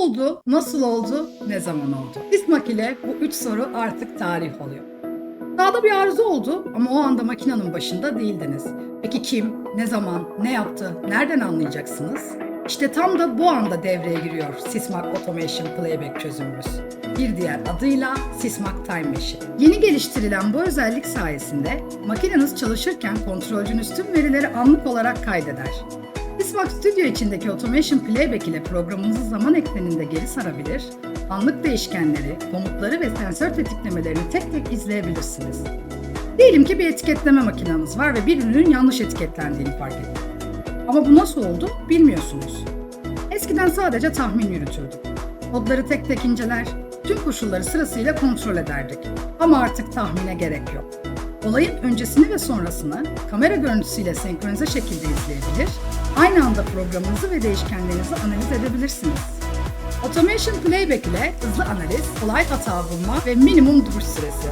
oldu, nasıl oldu, ne zaman oldu? İsmak ile bu üç soru artık tarih oluyor. Dağda bir arıza oldu ama o anda makinenin başında değildiniz. Peki kim, ne zaman, ne yaptı, nereden anlayacaksınız? İşte tam da bu anda devreye giriyor Sysmac Automation Playback çözümümüz. Bir diğer adıyla Sysmac Time Machine. Yeni geliştirilen bu özellik sayesinde makineniz çalışırken kontrolcünüz tüm verileri anlık olarak kaydeder. Sysmac Studio içindeki Automation Playback ile programınızı zaman ekseninde geri sarabilir, anlık değişkenleri, komutları ve sensör tetiklemelerini tek tek izleyebilirsiniz. Diyelim ki bir etiketleme makineniz var ve bir ürünün yanlış etiketlendiğini fark ettiniz. Ama bu nasıl oldu bilmiyorsunuz. Eskiden sadece tahmin yürütürdük. Kodları tek tek inceler, tüm koşulları sırasıyla kontrol ederdik. Ama artık tahmine gerek yok. Olayın öncesini ve sonrasını kamera görüntüsüyle senkronize şekilde izleyebilir, aynı anda programınızı ve değişkenlerinizi analiz edebilirsiniz. Automation Playback ile hızlı analiz, kolay hata bulma ve minimum duruş süresi.